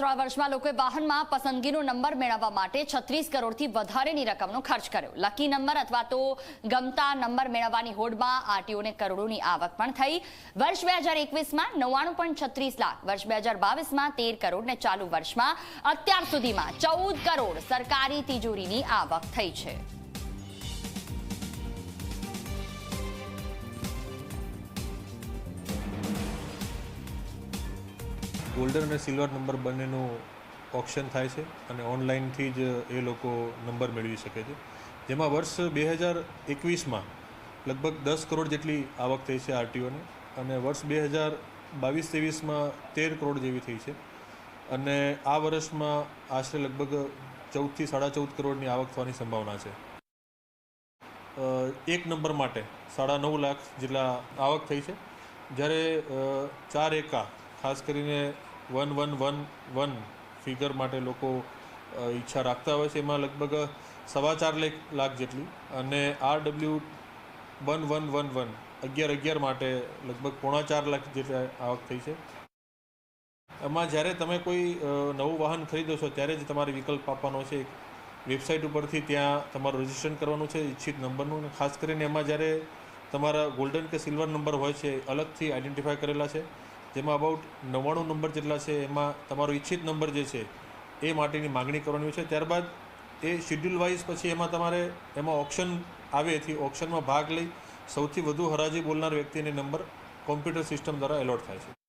ત્રણ વર્ષમાં લોકોએ વાહનમાં પસંદગીનો નંબર મેળવવા માટે છત્રીસ કરોડથી વધારેની રકમનો ખર્ચ કર્યો. લકી નંબર અથવા તો ગમતા નંબર મેળવવાની હોડમાં આરટીઓને કરોડોની આવક પણ થઈ. વર્ષ બે હજાર એકવીસમાં નવ્વાણું પોઈન્ટ છત્રીસ લાખ. વર્ષ બે હજાર બાવીસમાં તેર કરોડ ને ચાલુ વર્ષમાં અત્યાર સુધીમાં ચૌદ કરોડ સરકારી તિજોરીની આવક થઈ છે. ગોલ્ડન અને સિલ્વર નંબર બંનેનું ઓપ્શન થાય છે અને ઓનલાઈનથી જ એ લોકો નંબર મેળવી શકે છે. જેમાં વર્ષ બે હજાર એકવીસમાં લગભગ દસ કરોડ જેટલી આવક થઈ છે આરટીઓને અને વર્ષ બે હજાર બાવીસ ત્રેવીસમાં તેર કરોડ જેવી થઈ છે. અને આ વર્ષમાં આશરે લગભગ ચૌદથી સાડા ચૌદ કરોડની આવક થવાની સંભાવના છે. એક નંબર માટે સાડા નવ લાખ જેટલા આવક થઈ છે. જ્યારે ચાર એકા ખાસ કરીને one one one one figure માટે લોકો ઈચ્છા રાખતા હોય છે. એમાં લગભગ સવા ચાર લાખ જેટલી. અને R W one one one one અગિયાર અગિયાર માટે લગભગ પોણા ચાર લાખ જેટલી આવક થઈ છે. એમાં જ્યારે તમે કોઈ નવું વાહન ખરીદો છો, ત્યારે જ તમારે વિકલ્પ આપવાનો છે. વેબસાઇટ ઉપરથી ત્યાં તમારું રજિસ્ટ્રેશન કરવાનું છે, ઈચ્છિત નંબરનું. અને ખાસ કરીને એમાં જ્યારે તમારા ગોલ્ડન કે સિલ્વર નંબર હોય છે અલગથી આઈડેન્ટિફાય કરેલા છે. જેમાં અબાઉટ નવ્વાણું નંબર જેટલા છે, એમાં તમારો ઈચ્છિત નંબર જે છે, એ માટેની માગણી કરવાની છે. ત્યારબાદ એ શિડ્યુલ વાઇઝ પછી એમાં તમારે, એમાં ઓપ્શન આવે એથી ઓપ્શનમાં ભાગ લઈ સૌથી વધુ હરાજી બોલનાર વ્યક્તિને નંબર કોમ્પ્યુટર સિસ્ટમ દ્વારા એલોટ થાય છે.